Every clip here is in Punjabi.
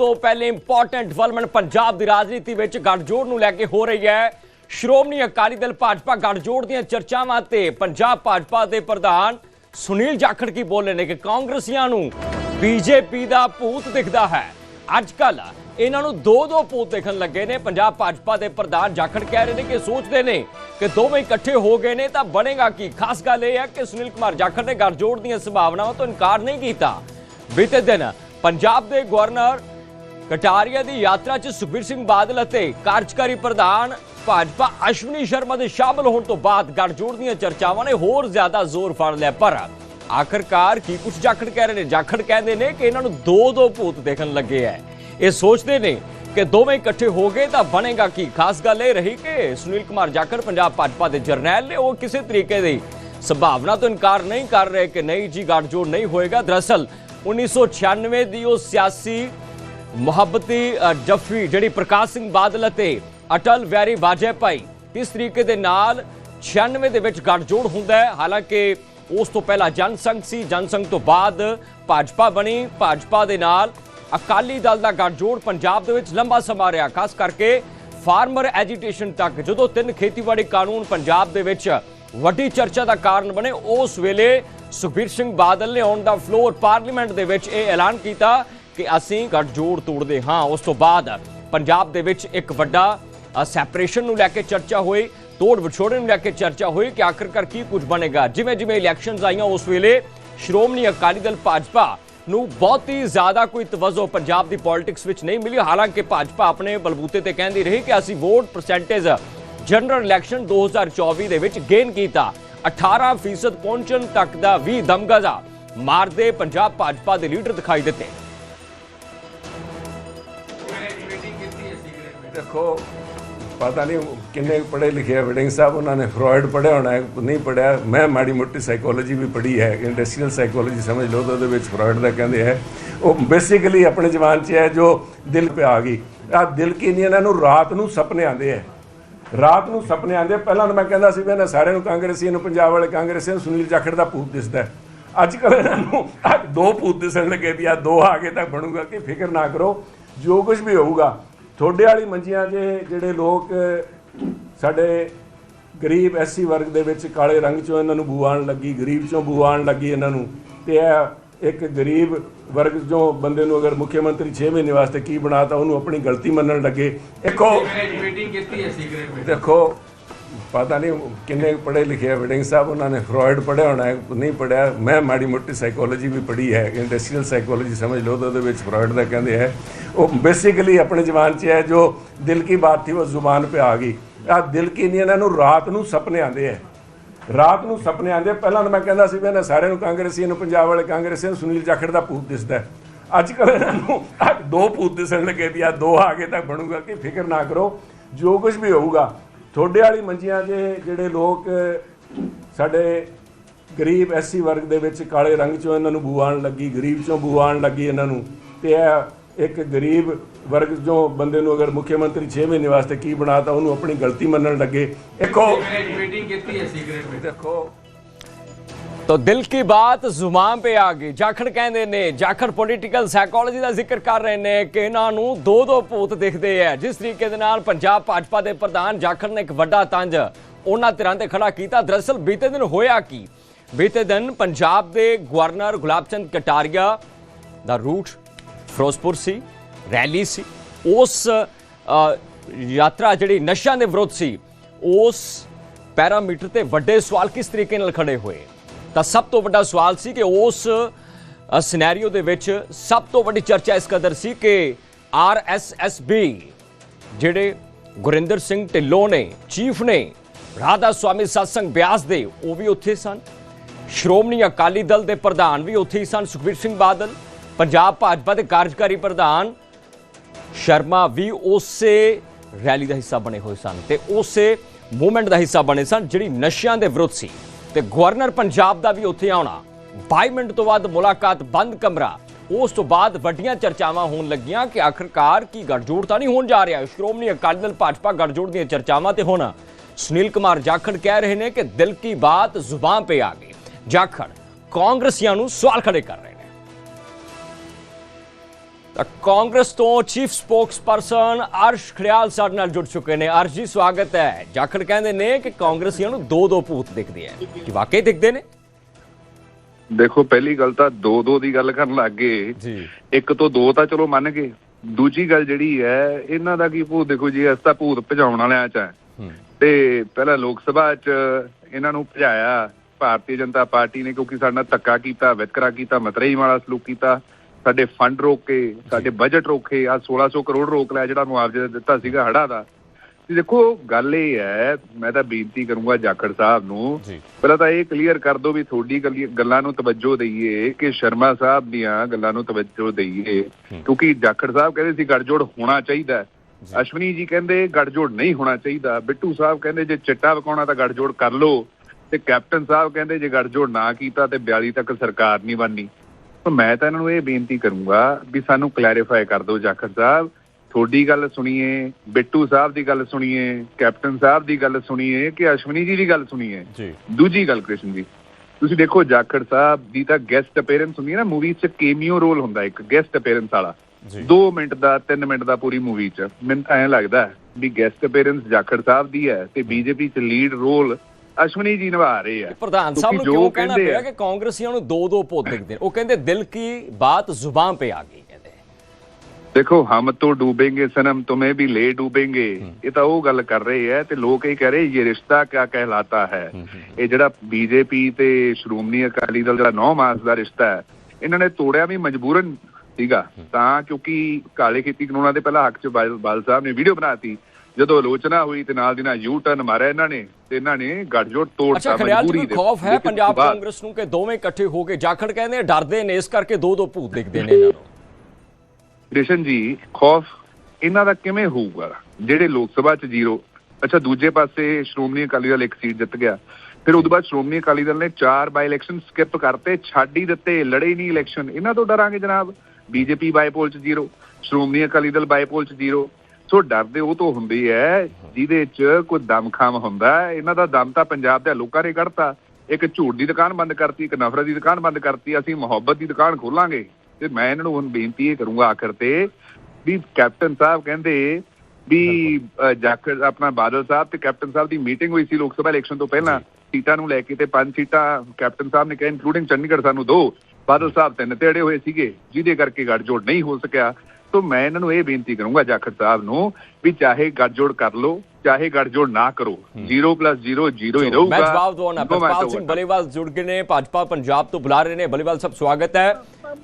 ਤੋਂ ਪਹਿਲੇ ਇੰਪੋਰਟੈਂਟ ਡਿਵੈਲਪਮੈਂਟ ਪੰਜਾਬ ਦੀ ਰਾਜਨੀਤੀ ਵਿੱਚ ਗੱਠਜੋੜ ਨੂੰ ਲੈ ਕੇ ਹੋ ਰਹੀ ਹੈ। ਸ਼੍ਰੋਮਣੀ ਅਕਾਲੀ ਦਲ ਭਾਜਪਾ ਗੱਠਜੋੜ ਦੀਆਂ ਚਰਚਾਵਾਂ ਤੇ ਪੰਜਾਬ ਭਾਜਪਾ ਦੇ ਪ੍ਰਧਾਨ ਸੁਨੀਲ ਜਾਖੜ ਕੀ ਬੋਲੇ ਨੇ ਕਿ ਕਾਂਗਰਸੀਆਂ ਨੂੰ ਬੀਜੇਪੀ ਦਾ ਭੂਤ ਦਿਖਦਾ ਹੈ। ਅੱਜ ਕੱਲ ਇਹਨਾਂ ਨੂੰ ਦੋ ਦੋ ਭੂਤ ਦੇਖਣ ਲੱਗੇ ਨੇ। ਪੰਜਾਬ ਭਾਜਪਾ ਦੇ ਪ੍ਰਧਾਨ ਜਾਖੜ ਕਹਿ ਰਹੇ ਨੇ ਕਿ ਸੋਚਦੇ ਨੇ ਕਿ ਦੋਵੇਂ ਇਕੱਠੇ ਹੋ ਗਏ ਨੇ ਤਾਂ ਬਣੇਗਾ ਕੀ। ਖਾਸ ਗੱਲ ਇਹ ਹੈ ਕਿ ਸੁਨੀਲ ਕੁਮਾਰ ਜਾਖੜ ਨੇ ਗੱਠਜੋੜ ਦੀਆਂ ਸੰਭਾਵਨਾਵਾਂ ਤੋਂ ਇਨਕਾਰ ਨਹੀਂ ਕੀਤਾ। ਬੀਤੇ ਦਿਨ ਪੰਜਾਬ ਦੇ ਗਵਰਨਰ ਕਟਾਰੀਆ ਦੀ ਯਾਤਰਾ 'ਚ ਸੁਖਬੀਰ ਸਿੰਘ ਬਾਦਲ ਅਤੇ ਕਾਰਜਕਾਰੀ ਪ੍ਰਧਾਨ ਭਾਜਪਾ ਅਸ਼ਵਨੀ ਸ਼ਰਮਾ ਦੇ ਸ਼ਾਮਲ ਹੋਣ ਤੋਂ ਬਾਅਦ ਗੱਠਜੋੜ ਦੀਆਂ ਚਰਚਾਵਾਂ ਨੇ ਹੋਰ ਜ਼ਿਆਦਾ ਜ਼ੋਰ ਫੜ ਲਿਆ। ਪਰ ਆਖਰਕਾਰ ਕੀ ਕੁਝ ਜਾਖੜ ਕਹਿ ਰਹੇ ਨੇ? ਜਾਖੜ ਕਹਿੰਦੇ ਨੇ ਕਿ ਇਹਨਾਂ ਨੂੰ ਦੋ ਦੋ ਭੂਤ ਦੇਖਣ ਲੱਗੇ ਐ। ਇਹ ਸੋਚਦੇ ਨੇ ਕਿ ਦੋਵੇਂ ਇਕੱਠੇ ਹੋ ਗਏ ਤਾਂ ਬਣੇਗਾ ਕੀ? ਖਾਸ ਗੱਲ ਇਹ ਰਹੀ ਕਿ ਸੁਨੀਲ ਕੁਮਾਰ ਜਾਖੜ ਪੰਜਾਬ ਭਾਜਪਾ ਦੇ ਜਰਨੈਲ ਨੇ। ਉਹ ਕਿਸੇ ਤਰੀਕੇ ਦੀ ਸੰਭਾਵਨਾ ਤੋਂ ਇਨਕਾਰ ਨਹੀਂ ਕਰ ਰਹੇ ਕਿ ਨਹੀਂ ਜੀ, ਗੱਠਜੋੜ ਨਹੀਂ ਹੋਏਗਾ। ਦਰਅਸਲ 1996 ਦੀ ਉਹ ਸਿਆਸੀ ਮੁਹੱਬਤੀ ਅ, ਜਿਹੜੀ ਪ੍ਰਕਾਸ਼ ਸਿੰਘ ਬਾਦਲ ਅਤੇ ਅਟਲ ਬਿਹਾਰੀ ਵਾਜਪਾਈ ਕਿਸ ਤਰੀਕੇ ਦੇ ਨਾਲ 96 ਦੇ ਵਿੱਚ ਗੱਠਜੋੜ ਹੁੰਦਾ ਹੈ? ਹਾਲਾਂਕਿ ਉਸ ਤੋਂ ਪਹਿਲਾਂ ਜਨਸੰਘ ਸੀ ਜਨਸੰਘ ਤੋਂ ਬਾਅਦ ਭਾਜਪਾ ਬਣੀ। ਭਾਜਪਾ ਦੇ ਨਾਲ ਅਕਾਲੀ ਦਲ ਦਾ ਗੱਠਜੋੜ ਪੰਜਾਬ ਦੇ ਵਿੱਚ ਲੰਬਾ ਸਮਾਂ ਰਿਹਾ ਖਾਸ ਕਰਕੇ ਫਾਰਮਰ ਐਜੀਟੇਸ਼ਨ ਤੱਕ। ਜਦੋਂ ਤਿੰਨ ਖੇਤੀਬਾੜੀ ਕਾਨੂੰਨ ਪੰਜਾਬ ਦੇ ਵਿੱਚ ਵੱਡੀ ਚਰਚਾ ਦਾ ਕਾਰਨ ਬਣੇ ਉਸ ਵੇਲੇ ਸੁਖਬੀਰ ਸਿੰਘ ਬਾਦਲ ਨੇ ਔਨ ਦਾ ਫਲੋਰ ਪਾਰਲੀਮੈਂਟ ਦੇ ਵਿੱਚ ਇਹ ਐਲਾਨ ਕੀਤਾ ਕਿ ਅਸੀਂ ਗੱਠਜੋੜ ਤੋੜਦੇ ਹਾਂ। ਉਸ ਤੋਂ ਬਾਅਦ ਪੰਜਾਬ ਦੇ ਵਿੱਚ ਇੱਕ ਵੱਡਾ ਸੈਪਰੇਸ਼ਨ ਨੂੰ ਲੈ ਕੇ ਚਰਚਾ ਹੋਈ, ਤੋੜ ਵਿਛੋੜੇ ਨੂੰ ਲੈ ਕੇ ਚਰਚਾ ਹੋਈ ਕਿ ਆਖਰਕਾਰ ਕੀ ਕੁਝ ਬਣੇਗਾ। ਜਿਵੇਂ ਜਿਵੇਂ ਇਲੈਕਸ਼ਨਸ ਆਈਆਂ, ਉਸ ਵੇਲੇ ਸ਼੍ਰੋਮਣੀ ਅਕਾਲੀ ਦਲ ਭਾਜਪਾ ਨੂੰ ਬਹੁਤ ਹੀ ਜ਼ਿਆਦਾ ਕੋਈ ਤਵੱਜੋ ਪੰਜਾਬ ਦੀ ਪੋਲਿਟਿਕਸ ਵਿੱਚ ਨਹੀਂ ਮਿਲੀ। ਹਾਲਾਂਕਿ ਭਾਜਪਾ ਆਪਣੇ ਬਲਬੂਤੇ ਤੇ ਕਹਿੰਦੀ ਰਹੀ ਕਿ ਅਸੀਂ ਵੋਟ ਪਰਸੈਂਟੇਜ ਜਨਰਲ ਇਲੈਕਸ਼ਨ 2024 ਦੇ ਵਿੱਚ ਗੇਨ ਕੀਤਾ। 18% ਪਹੁੰਚਣ ਤੱਕ ਦਾ ਵੀ ਦਮਗਜ਼ਾ ਮਾਰਦੇ ਪੰਜਾਬ ਭਾਜਪਾ ਦੇ ਲੀਡਰ ਦਿਖਾਈ ਦਿੱਤੇ। ਦੇਖੋ, ਪਤਾ ਨਹੀਂ ਕਿੰਨੇ ਪੜ੍ਹੇ ਲਿਖੇ ਆ ਵਡਿੰਗ ਸਾਹਿਬ, ਉਹਨਾਂ ਨੇ ਫਰੋਇਡ ਪੜ੍ਹਿਆ ਹੋਣਾ ਹੈ, ਨਹੀਂ ਪੜ੍ਹਿਆ। ਮੈਂ ਮਾੜੀ ਮੋਟੀ ਸਾਈਕੋਲੋਜੀ ਵੀ ਪੜ੍ਹੀ ਹੈ ਇੰਡਸਟਰੀਅਲ ਸਾਈਕੋਲੋਜੀ ਸਮਝ ਲਓ ਤਾਂ ਉਹਦੇ ਵਿੱਚ ਫਰੋਇਡ ਦਾ ਕਹਿੰਦੇ ਹੈ। ਉਹ ਬੇਸਿਕਲੀ ਆਪਣੇ ਜਵਾਨ 'ਚ ਹੈ ਜੋ ਦਿਲ ਤੇ ਆ ਗਈ। ਆ ਦਿਲ ਕੀ ਨਹੀਂ, ਇਹਨਾਂ ਨੂੰ ਰਾਤ ਨੂੰ ਸੁਪਨੇ ਆਉਂਦੇ ਹੈ। ਰਾਤ ਨੂੰ ਸੁਪਨੇ ਆਉਂਦੇ, ਪਹਿਲਾਂ ਤਾਂ ਮੈਂ ਕਹਿੰਦਾ ਸੀ ਵੀ ਇਹਨਾਂ ਸਾਰਿਆਂ ਨੂੰ ਕਾਂਗਰਸੀਆਂ ਨੂੰ ਪੰਜਾਬ ਵਾਲੇ ਕਾਂਗਰਸੀਆਂ ਨੂੰ ਸੁਨੀਲ ਜਾਖੜ ਦਾ ਭੂਤ ਦਿਸਦਾ ਅੱਜ ਕੱਲ੍ਹ ਇਹਨਾਂ ਨੂੰ ਦੋ ਭੂਤ ਦਿਸਣ ਲੱਗੇ ਵੀ ਆ ਦੋ ਆ ਕੇ ਤਾਂ ਬਣੂਗਾ, ਕਿ ਫਿਕਰ ਨਾ ਕਰੋ। ਜੋ ਕੁਝ ਵੀ ਹੋਊਗਾ ਤੁਹਾਡੇ ਵਾਲੀ ਮੰਜੀਆਂ 'ਚ ਜਿਹੜੇ ਲੋਕ ਸਾਡੇ ਗਰੀਬ ਐਸੀ ਵਰਗ ਦੇ ਵਿੱਚ ਕਾਲੇ ਰੰਗ 'ਚੋਂ ਇਹਨਾਂ ਨੂੰ ਬੂ ਆਉਣ ਲੱਗੀ ਗਰੀਬ 'ਚੋਂ ਬੂ ਆਉਣ ਲੱਗੀ ਇਹਨਾਂ ਨੂੰ ਤੇ ਇਹ ਇੱਕ ਗਰੀਬ ਵਰਗ 'ਚੋਂ ਬੰਦੇ ਨੂੰ ਅਗਰ ਮੁੱਖ ਮੰਤਰੀ 6 ਮਹੀਨੇ ਵਾਸਤੇ ਕੀ ਬਣਾਤਾ ਉਹਨੂੰ ਆਪਣੀ ਗਲਤੀ ਮੰਨਣ ਲੱਗੇ। ਦੇਖੋ ਮੀਟਿੰਗ ਕੀਤੀ ਹੈ ਸੀਕ੍ਰੇਟ ਵਿੱਚ ਦੇਖੋ ਪਤਾ ਨਹੀਂ ਕਿੰਨੇ ਪੜ੍ਹੇ ਲਿਖੇ ਆ ਵਡਿੰਗ ਸਾਹਿਬ ਉਹਨਾਂ ਨੇ ਫਰੋਇਡ ਪੜ੍ਹਿਆ ਹੋਣਾ ਹੈ ਨਹੀਂ ਪੜ੍ਹਿਆ। ਮੈਂ ਮਾੜੀ ਮੋਟੀ ਸਾਈਕੋਲੋਜੀ ਵੀ ਪੜ੍ਹੀ ਹੈ ਇੰਡਸਟਰੀਅਲ ਸਾਈਕੋਲੋਜੀ ਸਮਝ ਲਓ ਤਾਂ ਉਹਦੇ ਵਿੱਚ ਫਰੋਇਡ ਦਾ ਕਹਿੰਦੇ ਹੈ। ਉਹ ਬੇਸਿਕਲੀ ਆਪਣੇ ਜਵਾਨ 'ਚ ਹੈ ਜੋ ਦਿਲ ਕੀ ਬਾਤ ਥੀ, ਉਹ ਜ਼ੁਬਾਨ पे ਆ ਗਈ। ਆ ਦਿਲ ਕੀ ਨਹੀਂ ਇਹਨਾਂ ਨੂੰ ਰਾਤ ਨੂੰ ਸੁਪਨੇ ਆਉਂਦੇ ਹੈ ਰਾਤ ਨੂੰ ਸੁਪਨੇ ਆਉਂਦੇ ਪਹਿਲਾਂ ਤਾਂ ਮੈਂ ਕਹਿੰਦਾ ਸੀ ਵੀ ਇਹਨਾਂ ਸਾਰਿਆਂ ਨੂੰ ਕਾਂਗਰਸੀਆਂ ਨੂੰ, ਪੰਜਾਬ ਵਾਲੇ ਕਾਂਗਰਸੀਆਂ ਨੂੰ ਸੁਨੀਲ ਜਾਖੜ ਦਾ ਭੂਤ ਦਿਸਦਾ ਅੱਜ ਕੱਲ੍ਹ ਇਹਨਾਂ ਨੂੰ ਦੋ ਭੂਤ ਦਿਸਣ ਲੱਗੇ ਵੀ ਆ ਦੋ ਆ ਕੇ ਤਾਂ ਬਣੂਗਾ ਕਿ ਫਿਕਰ ਨਾ ਕਰੋ, ਜੋ ਕੁਝ ਵੀ ਹੋਊਗਾ। ਤੁਹਾਡੇ ਵਾਲੀ ਮੰਜੀਆਂ 'ਚ ਜਿਹੜੇ ਲੋਕ, ਸਾਡੇ ਗਰੀਬ ਐਸੀ ਵਰਗ ਦੇ ਵਿੱਚ ਕਾਲੇ ਰੰਗ 'ਚੋਂ ਇਹਨਾਂ ਨੂੰ ਬੂ ਆਉਣ ਲੱਗੀ, ਗਰੀਬ 'ਚੋਂ ਬੂ ਆਉਣ ਲੱਗੀ ਇਹਨਾਂ ਨੂੰ, ਤੇ ਇਹ ਇੱਕ ਗਰੀਬ ਵਰਗ ਜੋ ਬੰਦੇ ਨੂੰ ਅਗਰ ਮੁੱਖ ਮੰਤਰੀ 6 ਮਹੀਨੇ ਵਾਸਤੇ ਕੀ ਬਣਾਤਾ ਉਹਨੂੰ ਆਪਣੀ ਗਲਤੀ ਮੰਨਣ ਲੱਗੇ। ਦੇਖੋ। ਮੀਟਿੰਗ ਕੀਤੀ ਹੈ ਸੀਕ੍ਰੀਟ ਮੀਟਿੰਗ ਦੇਖੋ। ਤੋ ਦਿਲ ਕੀ ਬਾਤ ਜ਼ੁਬਾਨ ਤੇ ਆ ਗਈ। ਜਾਖੜ ਕਹਿੰਦੇ ਨੇ ਜਾਖੜ ਪੋਲੀਟੀਕਲ ਸਾਈਕੋਲੋਜੀ ਦਾ ਜ਼ਿਕਰ ਕਰ ਰਹੇ ਨੇ ਕਿ ਇਹਨਾਂ ਨੂੰ ਦੋ ਦੋ ਭੂਤ ਦਿਖਦੇ ਐ ਜਿਸ ਤਰੀਕੇ ਦੇ ਨਾਲ ਪੰਜਾਬ ਭਾਜਪਾ ਦੇ ਪ੍ਰਧਾਨ ਜਾਖੜ ਨੇ ਇੱਕ ਵੱਡਾ ਤੰਜ ਉਹਨਾਂ ਧਿਰਾਂ ਤੇ ਖੜਾ ਕੀਤਾ। ਦਰਅਸਲ ਬੀਤੇ ਦਿਨ ਹੋਇਆ ਕੀ? ਬੀਤੇ ਦਿਨ ਪੰਜਾਬ ਦੇ ਗਵਰਨਰ ਗੁਲਾਬਚੰਦ ਕਟਾਰੀਆ ਦਾ ਰੂਟ ਫਿਰੋਜ਼ਪੁਰ ਸੀ, ਰੈਲੀ ਸੀ, ਉਸ ਯਾਤਰਾ ਜਿਹੜੀ ਨਸ਼ਿਆਂ ਦੇ ਵਿਰੁੱਧ ਸੀ, ਉਸ ਪੈਰਾਮੀਟਰ ਤੇ ਵੱਡੇ ਸਵਾਲ ਕਿਸ ਤਰੀਕੇ ਨਾਲ ਖੜੇ ਹੋਏ? ਤਾਂ ਸਭ ਤੋਂ ਵੱਡਾ ਸਵਾਲ ਸੀ ਕਿ ਉਸ ਸਿਨੈਰੀਓ ਦੇ ਵਿੱਚ ਸਭ ਤੋਂ ਵੱਡੀ ਚਰਚਾ ਇਸ ਕਦਰ ਸੀ ਕਿ ਆਰਐਸਐਸਬੀ ਜਿਹੜੇ ਗੁਰਿੰਦਰ ਸਿੰਘ ਢਿੱਲੋਂ ਨੇ, ਚੀਫ ਨੇ, ਰਾਧਾ ਸਵਾਮੀ ਸਤਸੰਗ ਬਿਆਸ ਦੇ, ਉਹ ਵੀ ਉੱਥੇ ਸਨ। ਸ਼੍ਰੋਮਣੀ ਅਕਾਲੀ ਦਲ ਦੇ ਪ੍ਰਧਾਨ ਵੀ ਉੱਥੇ ਹੀ ਸਨ, ਸੁਖਬੀਰ ਸਿੰਘ ਬਾਦਲ। ਪੰਜਾਬ ਭਾਜਪਾ ਦੇ ਕਾਰਜਕਾਰੀ ਪ੍ਰਧਾਨ ਸ਼ਰਮਾ ਵੀ ਉਸੇ ਰੈਲੀ ਦਾ ਹਿੱਸਾ ਬਣੇ ਹੋਏ ਸਨ ਤੇ ਉਸੇ ਮੂਵਮੈਂਟ ਦਾ ਹਿੱਸਾ ਬਣੇ ਸਨ, ਜਿਹੜੀ ਨਸ਼ਿਆਂ ਦੇ ਵਿਰੁੱਧ ਸੀ। ਤੇ ਗਵਰਨਰ ਪੰਜਾਬ ਦਾ ਵੀ ਉੱਥੇ ਆਉਣਾ। 22 ਮਿੰਟ ਤੋਂ ਬਾਅਦ ਮੁਲਾਕਾਤ, ਬੰਦ ਕਮਰਾ। ਉਸ ਤੋਂ ਬਾਅਦ ਵੱਡੀਆਂ ਚਰਚਾਵਾਂ ਹੋਣ ਲੱਗੀਆਂ ਕਿ ਆਖਰਕਾਰ ਕੀ ਗੱਠਜੋੜ ਤਾਂ ਨਹੀਂ ਹੋਣ ਜਾ ਰਿਹਾ। ਸ਼੍ਰੋਮਣੀ ਅਕਾਲੀ ਦਲ ਭਾਜਪਾ ਗੱਠਜੋੜ ਦੀਆਂ ਚਰਚਾਵਾਂ ਤੇ ਹੁਣ ਸੁਨੀਲ ਕੁਮਾਰ ਜਾਖੜ ਕਹਿ ਰਹੇ ਨੇ ਕਿ ਦਿਲ ਕੀ ਬਾਤ ਜ਼ੁਬਾਨ पे ਆ ਗਈ। ਜਾਖੜ, ਕਾਂਗਰਸੀਆਂ ਨੂੰ ਸਵਾਲ ਖੜੇ ਕਰ ਰਹੇ ਤਾਂ ਕਾਂਗਰਸ ਤੋਂ ਚੀਫ ਸਪੋਕਸਪਰਸਨ ਅਰਸ਼ ਖੜਿਆਲ ਸਾਡੇ ਨਾਲ ਜੁੜ ਚੁੱਕੇ ਨੇ। ਅਰਸ਼ ਜੀ ਸਵਾਗਤ ਹੈ। ਜਾਖੜ ਕਹਿੰਦੇ ਨੇ ਕਿ ਕਾਂਗਰਸੀਆਂ ਨੂੰ ਦੋ ਦੋ ਭੂਤ ਦਿਖਦੇ ਆ। ਕਿ ਵਾਕਈ ਦਿਖਦੇ ਨੇ? ਦੇਖੋ ਪਹਿਲੀ ਗੱਲ ਤਾਂ ਦੋ ਦੋ ਦੀ ਗੱਲ ਕਰਨ ਲੱਗ ਗਏ। ਜੀ। ਇੱਕ ਤੋਂ ਦੋ ਤਾਂ ਚਲੋ ਮੰਨ ਗਏ। ਦੂਜੀ ਗੱਲ ਜਿਹੜੀ ਹੈ ਇਹਨਾਂ ਦਾ ਕੀ ਭੂਤ ਦੇਖੋ ਜੀ ਅਸ ਤਾਂ ਭੂਤ ਭਜਾਉਣ ਵਾਲਿਆਂ ਚ ਹੈ। ਹੂੰ। ਤੇ ਪਹਿਲਾਂ ਲੋਕ ਸਭਾ ਚ ਇਹਨਾਂ ਨੂੰ ਭਜਾਇਆ। ਭਾਰਤੀ ਜਨਤਾ ਪਾਰਟੀ ਨੇ ਕਿਉਂਕਿ ਸਾਡੇ ਨਾਲ ਧੱਕਾ ਕੀਤਾ ਵਿਤਕਰਾ ਕੀਤਾ ਮਤਰੇਈ ਵਾਲਾ ਸਲੂਕ ਕੀਤਾ। ਸਾਡੇ ਫੰਡ ਰੋਕੇ ਸਾਡੇ ਬਜਟ ਰੋਕੇ ਆ 1600 ਕਰੋੜ ਰੋਕ ਲਿਆ ਜਿਹੜਾ ਮੁਆਵਜ਼ਾ ਦਿੱਤਾ ਸੀਗਾ ਹੜਾ ਦਾ। ਤੇ ਦੇਖੋ ਗੱਲ ਇਹ ਹੈ ਮੈਂ ਤਾਂ ਬੇਨਤੀ ਕਰੂੰਗਾ ਜਾਖੜ ਸਾਹਿਬ ਨੂੰ ਪਹਿਲਾਂ ਤਾਂ ਇਹ ਕਲੀਅਰ ਕਰ ਦਿਓ ਵੀ ਤੁਹਾਡੀ ਗੱਲੀ- ਨੂੰ ਤਵੱਜੋ ਦਈਏ ਕਿ ਸ਼ਰਮਾ ਸਾਹਿਬ ਦੀਆਂ ਗੱਲਾਂ ਨੂੰ ਤਵੱਜੋ ਦਈਏ। ਕਿਉਂਕਿ ਜਾਖੜ ਸਾਹਿਬ ਕਹਿੰਦੇ ਸੀ ਗੱਠਜੋੜ ਹੋਣਾ ਚਾਹੀਦਾ। ਅਸ਼ਵਨੀ ਜੀ ਕਹਿੰਦੇ ਗੱਠਜੋੜ ਨਹੀਂ ਹੋਣਾ ਚਾਹੀਦਾ। ਬਿੱਟੂ ਸਾਹਿਬ ਕਹਿੰਦੇ ਜੇ ਚਿੱਟਾ ਵਕਾਉਣਾ ਤਾਂ ਗੱਠਜੋੜ ਕਰ ਲਓ। ਤੇ ਕੈਪਟਨ ਸਾਹਿਬ ਕਹਿੰਦੇ ਜੇ ਗੱਠਜੋੜ ਨਾ ਕੀਤਾ ਤੇ 42 ਤੱਕ ਸਰਕਾਰ ਨਹੀਂ ਬਣਨੀ। ਮੈਂ ਤਾਂ ਇਹਨਾਂ ਨੂੰ ਇਹ ਬੇਨਤੀ ਕਰੂੰਗਾ ਵੀ ਸਾਨੂੰ ਕਲੈਰੀਫਾਈ ਕਰ ਦਿਓ ਜਾਖੜ ਸਾਹਿਬ। ਤੁਹਾਡੀ ਗੱਲ ਸੁਣੀਏ ਬਿੱਟੂ ਸਾਹਿਬ ਦੀ ਗੱਲ ਸੁਣੀਏ ਕੈਪਟਨ ਸਾਹਿਬ ਦੀ ਗੱਲ ਸੁਣੀਏ ਕਿ ਅਸ਼ਵਨੀ ਜੀ ਦੀ ਗੱਲ ਸੁਣੀਏ? ਜੀ। ਦੂਜੀ ਗੱਲ ਕ੍ਰਿਸ਼ਨ ਜੀ ਤੁਸੀਂ ਦੇਖੋ ਜਾਖੜ ਸਾਹਿਬ ਦੀ ਤਾਂ ਗੈਸਟ ਅਪੀਅਰੈਂਸ ਹੁੰਦੀ ਹੈ ਨਾ ਮੂਵੀ 'ਚ ਕੇਮੀਓ ਰੋਲ ਹੁੰਦਾ ਇੱਕ ਗੈਸਟ ਅਪੀਅਰੈਂਸ ਵਾਲਾ। ਜੀ। 2 ਮਿੰਟ ਦਾ 3 ਮਿੰਟ ਦਾ ਪੂਰੀ ਮੂਵੀ 'ਚ। ਮੈਨੂੰ ਐਂ ਲੱਗਦਾ ਵੀ ਗੈਸਟ ਅਪੀਅਰੈਂਸ ਜਾਖੜ ਸਾਹਿਬ ਦੀ ਹੈ ਤੇ ਬੀਜੇਪੀ 'ਚ ਲੀਡ ਰੋਲ ਅਸ਼ਵਨੀ ਜੀ ਨਿਭਾ ਰਹੇ ਆ। ਪ੍ਰਧਾਨ ਸਾਹਿਬ ਨੂੰ ਕਿਉਂ ਕਹਿਣਾ ਪਿਆ ਕਿ ਕਾਂਗਰਸੀਆਂ ਨੂੰ ਦੋ ਦੋ ਪੁੱਤ ਦਿਖਦੇ ਉਹ ਕਹਿੰਦੇ ਦਿਲ ਕੀ ਬਾਤ ਜ਼ੁਬਾਨ ਤੇ ਆ ਗਈ ਕਹਿੰਦੇ। ਦੇਖੋ ਹਮ ਤੋ ਡੂਬेंगे ਸਨਮ ਤੁਮੇ ਵੀ ਲੈ ਡੂਬेंगे ਇਹ ਤਾਂ ਉਹ ਗੱਲ ਕਰ ਰਹੇ ਹੈ ਤੇ ਲੋਕ ਇਹ ਕਹਿ ਰਹੇ ਇਹ ਰਿਸ਼ਤਾ ਕਿਆ ਕਹਿਲਾਤਾ ਹੈ? ਇਹ ਜਿਹੜਾ ਬੀਜੇਪੀ ਤੇ ਸ਼੍ਰੋਮਣੀ ਅਕਾਲੀ ਦਲ ਜਿਹੜਾ ਨੌ ਮਾਸ ਦਾ ਰਿਸ਼ਤਾ ਹੈ ਇਹਨਾਂ ਨੇ ਤੋੜਿਆ ਵੀ ਮਜਬੂਰਨ ਸੀਗਾ। ਤਾਂ ਕਿਉਂਕਿ ਕਾਲੇ ਖੇਤੀ ਕਾਨੂੰਨਾਂ ਦੇ ਪਹਿਲਾਂ ਹੱਕ ਚ ਬਾਲ ਸਾਹਿਬ ਨੇ ਵੀਡੀਓ ਬਣਾਤੀ ਜਦੋਂ ਆਲੋਚਨਾ ਹੋਈ ਤੇ ਨਾਲ ਦੀ ਨਾਲ ਯੂ ਟਰਨ ਮਾਰਿਆ ਇਹਨਾਂ ਨੇ ਤੇ ਇਹਨਾਂ ਨੇ ਗੱਠਜੋੜ ਤੋੜਤਾ ਮਜਬੂਰੀ ਦੇ ਖੌਫ ਹੈ ਪੰਜਾਬ ਕਾਂਗਰਸ ਨੂੰ ਕਿ ਦੋਵੇਂ ਇਕੱਠੇ ਹੋ ਕੇ ਜਾਖੜ ਕਹਿੰਦੇ ਡਰਦੇ ਨੇ ਇਸ ਕਰਕੇ ਦੋ ਦੋ ਭੂਤ ਦਿਖਦੇ ਨੇ ਇਹਨਾਂ ਨੂੰ? ਕ੍ਰਿਸ਼ਨ ਜੀ ਖੌਫ ਇਹਨਾਂ ਦਾ ਕਿਵੇਂ ਹੋਊਗਾ? ਜਿਹੜੇ ਲੋਕ ਸਭਾ ਚ ਜ਼ੀਰੋ ਅੱਛਾ ਦੂਜੇ ਪਾਸੇ ਸ਼੍ਰੋਮਣੀ ਅਕਾਲੀ ਦਲ ਇੱਕ ਸੀਟ ਜਿੱਤ ਗਿਆ। ਫਿਰ ਤੋਂ ਬਾਅਦ ਸ਼੍ਰੋਮਣੀ ਅਕਾਲੀ ਦਲ ਨੇ ਚਾਰ ਬਾਈ ਇਲੈਕਸ਼ਨ ਸਕਿਪ ਕਰਤੇ ਛੱਡ ਹੀ ਦਿੱਤੇ ਲੜੇ ਨਹੀਂ ਇਲੈਕਸ਼ਨ ਇਹਨਾਂ ਤੋਂ ਡਰਾਂਗੇ ਜਨਾਬ। ਬੀਜੇਪੀ ਬਾਈਪੋਲ ਚ ਜ਼ੀਰੋ ਸ਼੍ਰੋਮਣੀ ਅਕਾਲੀ ਦਲ ਬਾਈਪੋਲ ਚ ਜ਼ੀਰੋ। ਸੋ ਡਰਦੇ ਉਹ ਤੋਂ ਹੁੰਦੀ ਹੈ ਜਿਹਦੇ ਚ ਕੋਈ ਦਮਖਮ ਹੁੰਦਾ ਇਹਨਾਂ ਦਾ ਦਮ ਤਾਂ ਪੰਜਾਬ ਦੇ ਲੋਕਾਂ ਨੇ ਕੱਢਤਾ। ਇੱਕ ਝੂਠ ਦੀ ਦੁਕਾਨ ਬੰਦ ਕਰਤੀ ਇੱਕ ਨਫ਼ਰਤ ਦੀ ਦੁਕਾਨ ਬੰਦ ਕਰਤੀ ਅਸੀਂ ਮੁਹੱਬਤ ਦੀ ਦੁਕਾਨ ਖੋਲਾਂਗੇ। ਤੇ ਮੈਂ ਇਹਨਾਂ ਨੂੰ ਹੁਣ ਬੇਨਤੀ ਇਹ ਕਰੂੰਗਾ ਆਖਰ ਤੇ ਵੀ ਕੈਪਟਨ ਸਾਹਿਬ ਕਹਿੰਦੇ ਵੀ ਅ, ਜਾਖੜ ਆਪਣਾ ਬਾਦਲ ਸਾਹਿਬ ਤੇ ਕੈਪਟਨ ਸਾਹਿਬ ਦੀ ਮੀਟਿੰਗ ਹੋਈ ਸੀ ਲੋਕ ਸਭਾ ਇਲੈਕਸ਼ਨ ਤੋਂ ਪਹਿਲਾਂ। ਸੀਟਾਂ ਨੂੰ ਲੈ ਕੇ ਤੇ ਪੰਜ ਸੀਟਾਂ ਕੈਪਟਨ ਸਾਹਿਬ ਨੇ ਕਿਹਾ ਇਨਕਲੂਡਿੰਗ ਚੰਡੀਗੜ੍ਹ ਸਾਨੂੰ ਦੋ। ਬਾਦਲ ਸਾਹਿਬ ਤਿੰਨ ਤੇ ਅੜੇ ਹੋਏ ਸੀਗੇ ਜਿਹਦੇ ਕਰਕੇ ਗੱਠਜੋੜ ਨਹੀਂ ਹੋ ਸਕਿਆ। ਤੋਂ ਮੈਂ ਇਹਨਾਂ ਨੂੰ ਇਹ ਬੇਨਤੀ ਕਰੂੰਗਾ ਜਾਖੜ ਸਾਹਿਬ ਨੂੰ ਵੀ ਚਾਹੇ ਗੱਠਜੋੜ ਕਰ ਲਓ ਚਾਹੇ ਗੱਠਜੋੜ ਨਾ ਕਰੋ 0 0 0 ਹੀ ਰਹੂਗਾ। ਮੈਂ ਜਵਾਬ ਦਵਾਉਣਾ ਪ੍ਰਭਾਲ ਸਿੰਘ. ਬਲੇਵਾਲ ਜੁੜ ਗਏ ਨੇ ਭਾਜਪਾ ਪੰਜਾਬ ਤੋਂ ਬੁਲਾ ਰਹੇ ਨੇ। ਬਲੇਵਾਲ ਸਾਹਿਬ ਸਵਾਗਤ ਹੈ।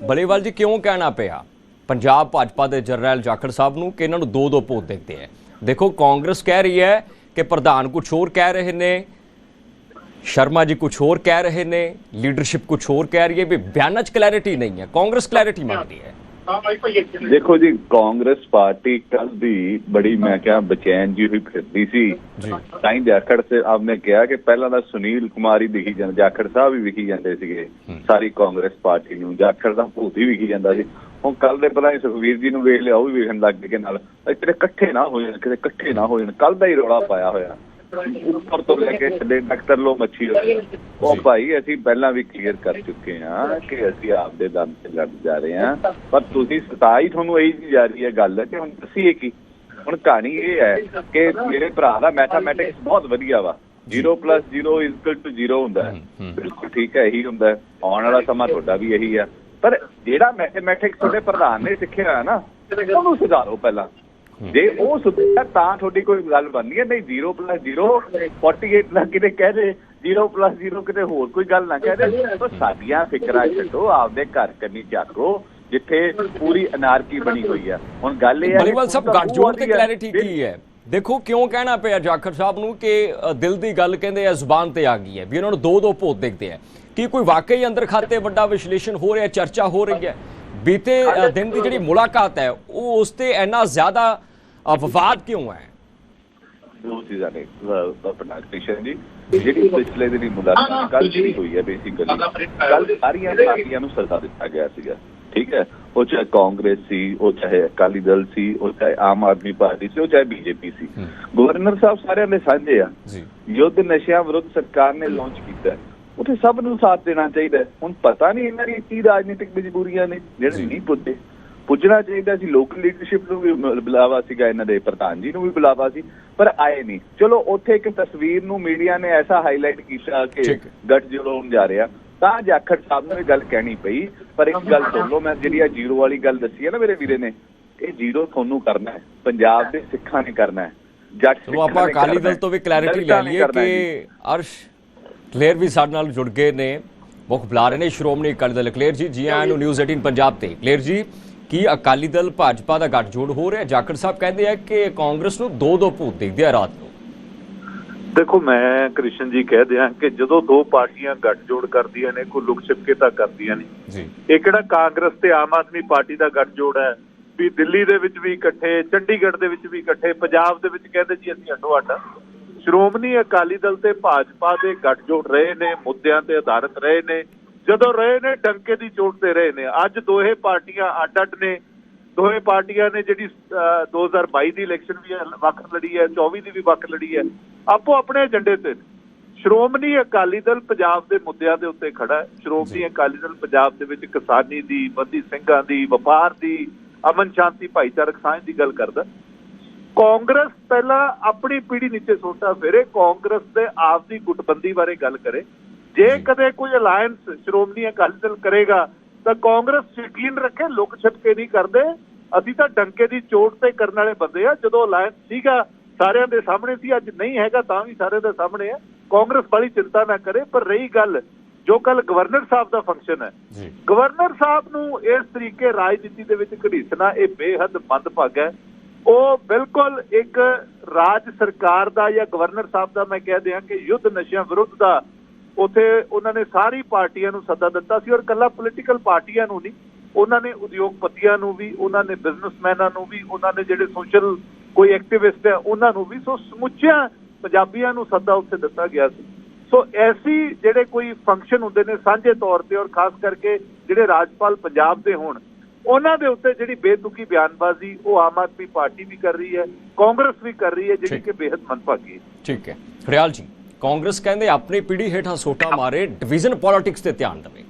ਬਲੇਵਾਲ ਜੀ ਕਿਉਂ ਕਹਿਣਾ ਪਿਆ? ਪੰਜਾਬ ਭਾਜਪਾ ਦੇ ਜਨਰਲ ਜਾਖੜ ਸਾਹਿਬ ਨੂੰ ਕਿ ਇਹਨਾਂ ਨੂੰ ਦੋ ਦੋ ਭੂਤ ਦਿਖਦੇ ਆ ਦੇਖੋ ਕਾਂਗਰਸ ਕਹਿ ਰਹੀ ਹੈ ਕਿ ਪ੍ਰਧਾਨ ਕੁਝ ਹੋਰ ਕਹਿ ਰਹੇ ਨੇ ਸ਼ਰਮਾ ਜੀ ਕੁਝ ਹੋਰ ਕਹਿ ਰਹੇ ਨੇ ਲੀਡਰਸ਼ਿਪ ਕੁਝ ਹੋਰ ਕਹਿ ਰਹੀ ਹੈ ਵੀ ਬਿਆਨਾਂ 'ਚ ਕਲੈਰਿਟੀ ਨਹੀਂ ਹੈ। ਕਾਂਗਰਸ ਕਲੈਰਿਟੀ ਮੰਗਦੀ ਹੈ। ਦੇਖੋ ਜੀ ਕਾਂਗਰਸ ਪਾਰਟੀ ਕੱਲ ਦੀ ਬੜੀ ਮੈਂ ਕਿਹਾ ਬਚੈਨ ਜੀ ਹੋਈ ਫਿਰਦੀ ਸੀ। ਤਾਂ ਹੀ ਜਾਖੜ ਤੇ ਆਪਨੇ ਕਿਹਾ ਕਿ ਪਹਿਲਾਂ ਤਾਂ ਸੁਨੀਲ ਕੁਮਾਰ ਹੀ ਦਿਖੀ ਜਾਂਦੇ ਜਾਖੜ ਸਾਹਿਬ ਵੀ ਵਿਖੀ ਜਾਂਦੇ ਸੀਗੇ ਸਾਰੀ ਕਾਂਗਰਸ ਪਾਰਟੀ ਨੂੰ। ਜਾਖੜ ਦਾ ਭੂਤ ਹੀ ਵਿਖੀ ਜਾਂਦਾ ਸੀ। ਹੁਣ ਕੱਲ ਦੇ ਪਤਾ ਨਹੀਂ ਸੁਖਵੀਰ ਜੀ ਨੂੰ ਵੇਖ ਲਿਆ ਉਹ ਵੀ ਵੇਖਣ ਲੱਗ ਗਏ ਕਿ ਨਾਲ ਕਿਤੇ ਇਕੱਠੇ ਨਾ ਹੋ ਜਾਣ ਕਿਤੇ ਇਕੱਠੇ ਨਾ ਹੋ ਜਾਣ। ਕੱਲ ਦਾ ਹੀ ਰੌਲਾ ਪਾਇਆ ਹੋਇਆ। ਉੱਪਰ ਤੋਂ ਲੈ ਕੇ ਥੱਲੇ ਡਾਕਟਰ ਲੋ ਮੱਛੀ ਉਹ ਭਾਈ ਅਸੀਂ ਪਹਿਲਾਂ ਵੀ ਕਲੀਅਰ ਕਰ ਚੁੱਕੇ ਹਾਂ ਕਿ ਅਸੀਂ ਆਪਦੇ ਦਮ ਤੇ ਲੜ ਜਾ ਰਹੇ ਹਾਂ। ਪਰ ਤੁਸੀਂ ਸਤਾਈ ਤੁਹਾਨੂੰ ਇਹੀ ਜੀ ਜਾ ਰਹੀ ਹੈ ਗੱਲ ਕਿ ਹੁਣ ਦੱਸੀਏ ਕੀ? ਹੁਣ ਕਹਾਣੀ ਇਹ ਹੈ ਕਿ ਮੇਰੇ ਭਰਾ ਦਾ ਮੈਥਮੈਟਿਕਸ ਬਹੁਤ ਵਧੀਆ ਵਾ। 0 0 0 ਹੁੰਦਾ ਹੈ। ਬਿਲਕੁਲ ਠੀਕ ਹੈ ਇਹੀ ਹੁੰਦਾ ਹੈ। ਆਉਣ ਵਾਲਾ ਸਮਾਂ ਤੁਹਾਡਾ ਵੀ ਇਹੀ ਆ। ਪਰ ਜਿਹੜਾ ਮੈਥਮੈਟਿਕਸ ਤੁਹਾਡੇ ਪ੍ਰਧਾਨ ਨੇ ਸਿੱਖਿਆ ਹੈ ਨਾ ਉਹਨੂੰ ਸੁਧਾਰੋ ਪਹਿਲਾਂ। ਜੇ ਉਹ ਸੁਧਿਆ ਤਾਂ ਤੁਹਾਡੀ ਕੋਈ ਗੱਲ ਬਣਨੀ ਹੈ। ਨਹੀਂ 0 0 48 ਨਾ ਕਿਤੇ ਕਹਿ ਦੇ 0 0 ਕਿਤੇ ਹੋਰ ਕੋਈ ਗੱਲ ਨਾ ਕਹਿ ਦੇ। ਤਾਂ ਸਾਡੀਆਂ ਫਿਕਰਾਂ ਛੱਡੋ ਆਪਦੇ ਘਰ ਕੰਨੀ ਝਾਕੋ ਜਿੱਥੇ ਪੂਰੀ ਅਨਾਰਕੀ ਬਣੀ ਹੋਈ ਆ। ਹੁਣ ਗੱਲ ਇਹ ਹੈ ਕਿ ਬਲੀਵਾਲ ਸਾਹਿਬ ਗੱਠਜੋੜ ਤੇ। ਕਲੈਰਿਟੀ ਕੀ ਹੈ? ਦੇਖੋ ਕਿਉਂ ਕਹਿਣਾ ਪਿਆ ਜਾਖੜ ਸਾਹਿਬ ਨੂੰ ਕਿ ਦਿਲ ਦੀ ਗੱਲ ਕਹਿੰਦੇ ਆ ਜ਼ੁਬਾਨ ਤੇ ਆ ਗਈ ਹੈ। ਵੀ ਉਹਨਾਂ ਨੂੰ ਦੋ ਦੋ ਭੂਤ ਦਿਖਦੇ ਆ। ਕੀ ਕੋਈ ਵਾਕਈ ਅੰਦਰ ਖਾਤੇ ਵੱਡਾ ਵਿਸ਼ਲੇਸ਼ਣ ਹੋ ਰਿਹਾ ਚਰਚਾ ਹੋ ਰਹੀ ਹੈ? ਬੀਤੇ ਦਿਨ ਦੀ ਜਿਹੜੀ ਮੁਲਾਕਾਤ ਹੈ ਉਹ ਉਸ ਤੇ ਇੰਨਾ ਜ਼ਿਆਦਾ ਵਿਵਾਦ ਕਿਉਂ ਹੈ ਦੋ ਚੀਜ਼ਾਂ ਨੇ ਅਹ ਆਪਣਾ ਕ੍ਰਿਸ਼ਨ ਜੀ ਜਿਹੜੀ ਪਿਛਲੇ ਦਿਨੀ ਮੁਲਾਕਾਤ ਕੱਲ ਦੀ ਹੋਈ ਹੈ ਬੇਸਿਕਲੀ ਕੱਲ ਸਾਰੀਆਂ ਪਾਰਟੀਆਂ ਨੂੰ ਸੱਦਾ ਦਿੱਤਾ ਗਿਆ ਸੀਗਾ ਠੀਕ ਹੈ ਉਹ ਚਾਹੇ ਕਾਂਗਰਸ ਸੀ ਉਹ ਚਾਹੇ ਅਕਾਲੀ ਦਲ ਸੀ ਉਹ ਚਾਹੇ ਆਮ ਆਦਮੀ ਪਾਰਟੀ ਸੀ ਉਹ ਚਾਹੇ ਬੀਜੇਪੀ ਸੀ ਗਵਰਨਰ ਸਾਹਿਬ ਸਾਰਿਆਂ ਦੇ ਸਾਂਝੇ ਆ ਜੀ ਯੁੱਧ ਨਸ਼ਿਆਂ ਵਿਰੁੱਧ ਸਰਕਾਰ ਨੇ ਲਾਂਚ ਕੀਤਾ ਹੈ। ਉੱਥੇ ਸਭ ਨੂੰ ਸਾਥ ਦੇਣਾ ਚਾਹੀਦਾ। ਹੁਣ ਪਤਾ ਨਹੀਂ ਇਹਨਾਂ ਦੀ ਕੀ ਰਾਜਨੀਤਿਕ ਮਜਬੂਰੀਆਂ ਨੇ ਜਿਹੜੇ ਨਹੀਂ ਪੁੱਛਦੇ ਪੁੱਜਣਾ ਚਾਹੀਦਾ ਸੀ ਲੋਕਲ ਲੀਡਰਸ਼ਿਪ ਨੂੰ ਵੀ ਬੁਲਾਵਾ ਸੀਗਾ ਇਹਨਾਂ ਦੇ ਪ੍ਰਧਾਨ ਜੀ ਨੂੰ ਵੀ ਬੁਲਾਵਾ ਸੀ ਪਰ ਆਏ ਨਹੀਂ। ਚਲੋ ਉੱਥੇ ਇੱਕ ਤਸਵੀਰ ਨੂੰ ਮੀਡੀਆ ਨੇ ਐਸਾ ਹਾਈਲਾਈਟ ਕੀਤਾ ਕਿ। ਗੱਠ ਜੋੜਨ ਜਾ ਰਿਹਾ। ਤਾਂ ਜਾਖੜ ਸਾਹਿਬ ਨੂੰ ਇਹ ਗੱਲ ਕਹਿਣੀ ਪਈ ਪਰ ਇੱਕ ਗੱਲ ਸੁਣ ਲਓ ਮੈਂ ਜਿਹੜੀ ਆ ਜ਼ੀਰੋ ਵਾਲੀ ਗੱਲ ਦੱਸੀ ਹੈ ਨਾ ਮੇਰੇ ਵੀਰੇ ਨੇ ਇਹ ਜ਼ੀਰੋ ਤੁਹਾਨੂੰ ਕਰਨਾ ਹੈ। ਪੰਜਾਬ ਦੇ ਸਿੱਖਾਂ ਨੇ ਕਰਨਾ ਹੈ। ਜੱਟ ਸਿੱਖਾਂ ਨੇ ਅਕਾਲੀ ਕਰਨਾ ਦਲ ਹੈ, ਤੋਂ ਵੀ ਕਲੈਰਿਟੀ ਲੈ ਲਈਏ। ਕਿ ਅਰਸ਼ ਕਲੇਰ ਵੀ ਸਾਡੇ ਨਾਲ ਜੁੜ ਗਏ ਨੇ। ਮੁੱਖ ਬੁਲਾ ਰਹੇ ਨੇ ਸ਼੍ਰੋਮਣੀ ਅਕਾਲੀ ਦਲ। ਕਲੇਰ ਜੀ ਜੀ ਆਇਆਂ ਨੂੰ ਨਿਊਜ਼ 18 ਪੰਜਾਬ ਤੇ। ਕਲੇਰ ਜੀ ਕੀ ਅਕਾਲੀ ਦਲ ਭਾਜਪਾ ਦਾ ਗੱਠਜੋੜ ਹੋ ਰਿਹਾ? ਜਾਖੜ ਸਾਹਿਬ ਕਹਿੰਦੇ ਆ ਕਿ ਕਾਂਗਰਸ ਨੂੰ ਦੋ ਦੋ ਭੂਤ ਦਿਖਦੇ ਆ ਰਾਤ ਨੂੰ। ਦੇਖੋ ਮੈਂ ਕ੍ਰਿਸ਼ਨ ਜੀ ਕਹਿ ਦਿਆਂ ਕਿ ਜਦੋਂ ਦੋ ਪਾਰਟੀਆਂ ਗੱਠਜੋੜ ਕਰਦੀਆਂ ਨੇ ਕੋਈ ਲੁਕ ਛਿਪਕੇ ਤਾਂ ਕਰਦੀਆਂ ਨੇ ਜੀ। ਇਹ ਕਿਹੜਾ ਕਾਂਗਰਸ ਤੇ ਆਮ ਆਦਮੀ ਪਾਰਟੀ ਦਾ ਗੱਠਜੋੜ ਹੈ? ਵੀ ਦਿੱਲੀ ਦੇ ਵਿੱਚ ਵੀ ਇਕੱਠੇ ਚੰਡੀਗੜ੍ਹ ਦੇ ਵਿੱਚ ਵੀ ਇਕੱਠੇ ਪੰਜਾਬ ਦੇ ਵਿੱਚ ਕਹਿੰਦੇ ਜੀ ਅਸੀਂ ਅੱਡੋ ਅੱਡ ਸ਼੍ਰੋਮਣੀ ਅਕਾਲੀ ਦਲ ਤੇ ਭਾਜਪਾ ਦੇ ਗੱਠਜੋੜ ਰਹੇ ਨੇ ਮੁੱਦਿਆਂ ਤੇ ਆਧਾਰਿਤ ਰਹੇ ਨੇ ਜਦੋਂ ਰਹੇ ਨੇ ਟੰਕੇ ਦੀ ਚੋਟ ਤੇ ਰਹੇ ਨੇ। ਅੱਜ ਦੋਹੇ ਪਾਰਟੀਆਂ ਅੱਡ ਅੱਡ ਨੇ। ਦੋਹੇ ਪਾਰਟੀਆਂ ਨੇ ਜਿਹੜੀ ਅਹ, 2022 ਦੀ ਇਲੈਕਸ਼ਨ ਵੀ ਵੱਖ ਲੜੀ ਹੈ 24 ਦੀ ਵੀ ਵੱਖ ਲੜੀ ਹੈ ਆਪੋ ਆਪਣੇ ਏਜੰਡੇ ਤੇ। ਸ਼੍ਰੋਮਣੀ ਅਕਾਲੀ ਦਲ ਪੰਜਾਬ ਦੇ ਮੁੱਦਿਆਂ ਦੇ ਉੱਤੇ ਖੜਾ ਹੈ। ਸ਼੍ਰੋਮਣੀ ਅਕਾਲੀ ਦਲ ਪੰਜਾਬ ਦੇ ਵਿੱਚ ਕਿਸਾਨੀ ਦੀ ਬੰਦੀ ਸਿੰਘਾਂ ਦੀ ਵਪਾਰ ਦੀ ਅਮਨ ਸ਼ਾਂਤੀ ਭਾਈਚਾਰਕ ਸਾਂਝ ਦੀ ਗੱਲ ਕਰਦਾ। ਕਾਂਗਰਸ ਪਹਿਲਾਂ ਆਪਣੀ ਪੀੜੀ ਨੀਚੇ ਸੋਟਾ ਫੇਰੇ ਕਾਂਗਰਸ ਦੇ ਆਪ ਦੀ ਗੁੱਟਬੰਦੀ ਬਾਰੇ ਗੱਲ ਕਰੇ। ਜੇ ਕਦੇ ਕੋਈ ਅਲਾਈਅੰਸ ਸ਼੍ਰੋਮਣੀ ਅਕਾਲੀ ਦਲ ਕਰੇਗਾ ਤਾਂ ਕਾਂਗਰਸ ਯਕੀਨ ਰੱਖੇ ਲੁਕ ਛਿਪਕੇ ਨਹੀਂ ਕਰਦੇ। ਅਸੀਂ ਤਾਂ ਡੰਕੇ ਦੀ ਚੋਟ ਤੇ ਕਰਨ ਵਾਲੇ ਬੰਦੇ ਆ। ਜਦੋਂ ਅਲਾਈਅੰਸ ਸੀਗਾ ਸਾਰਿਆਂ ਦੇ ਸਾਹਮਣੇ ਸੀ ਅੱਜ ਨਹੀਂ ਹੈਗਾ ਤਾਂ ਵੀ ਸਾਰਿਆਂ ਦੇ ਸਾਹਮਣੇ ਹੈ ਕਾਂਗਰਸ ਬੜੀ ਚਿੰਤਾ ਨਾ ਕਰੇ ਪਰ ਰਹੀ ਗੱਲ ਜੋ ਕੱਲ ਗਵਰਨਰ ਸਾਹਿਬ ਦਾ ਫੰਕਸ਼ਨ ਹੈ। ਗਵਰਨਰ ਸਾਹਿਬ ਨੂੰ ਇਸ ਤਰੀਕੇ ਰਾਜਨੀਤੀ ਦੇ ਵਿੱਚ ਘੜੀਸਣਾ ਇਹ ਬੇਹੱਦ ਮੰਦਭਾਗਾ ਹੈ। ਉਹ ਬਿਲਕੁਲ ਇੱਕ ਰਾਜ ਸਰਕਾਰ ਦਾ ਜਾਂ ਗਵਰਨਰ ਸਾਹਿਬ ਦਾ ਮੈਂ ਕਹਿ ਦਿਆਂ ਕਿ ਯੁੱਧ ਨਸ਼ਿਆਂ ਵਿਰੁੱਧ ਦਾ ਉਥੇ ਉਹਨਾਂ ਨੇ ਸਾਰੀ ਪਾਰਟੀਆਂ ਨੂੰ ਸੱਦਾ ਦਿੱਤਾ ਸੀ ਔਰ ਕੱਲਾ ਪੋਲੀਟੀਕਲ ਪਾਰਟੀਆਂ ਨੂੰ ਨਹੀਂ, ਉਹਨਾਂ ਨੇ ਉਦਯੋਗਪਤੀਆਂ ਨੂੰ ਵੀ, ਉਹਨਾਂ ਨੇ ਬਿਜ਼ਨਸਮੈਨਾਂ ਨੂੰ ਵੀ, ਉਹਨਾਂ ਨੇ ਜਿਹੜੇ ਸੋਸ਼ਲ ਕੋਈ ਐਕਟਿਵਿਸਟ ਹੈ ਉਹਨਾਂ ਨੂੰ ਵੀ, ਸੋ ਸਮੁੱਚਿਆਂ ਪੰਜਾਬੀਆਂ ਨੂੰ ਸੱਦਾ ਉੱਥੇ ਦਿੱਤਾ ਗਿਆ ਸੀ। ਸੋ ਐਸੀ ਜਿਹੜੇ ਕੋਈ ਫੰਕਸ਼ਨ ਹੁੰਦੇ ਨੇ ਸਾਂਝੇ ਤੌਰ ਤੇ ਔਰ ਖਾਸ ਕਰਕੇ ਜਿਹੜੇ ਰਾਜਪਾਲ ਪੰਜਾਬ ਦੇ ਹੋਣ ਉਹਨਾਂ ਦੇ ਉੱਤੇ ਜਿਹੜੀ ਬੇਤੁਕੀ ਬਿਆਨਬਾਜ਼ੀ ਉਹ ਆਮ ਆਦਮੀ ਪਾਰਟੀ ਵੀ ਕਰ ਰਹੀ ਹੈ ਕਾਂਗਰਸ ਵੀ ਕਰ ਰਹੀ ਹੈ ਜਿਹੜੀ। ਕਿ ਬੇहद ਮੰਦਭਾਗੀ ਹੈ। ਠੀਕ ਹੈ। ਖੜਿਆਲ ਜੀ ਕਾਂਗਰਸ ਕਹਿੰਦੇ ਆਪਣੀ ਪੀੜੀ ਹੇਠਾਂ ਸੋਟਾ ਮਾਰੇ ਡਿਵੀਜ਼ਨ ਪੋਲਿਟਿਕਸ ਤੇ ਧਿਆਨ ਦੇਵੇ।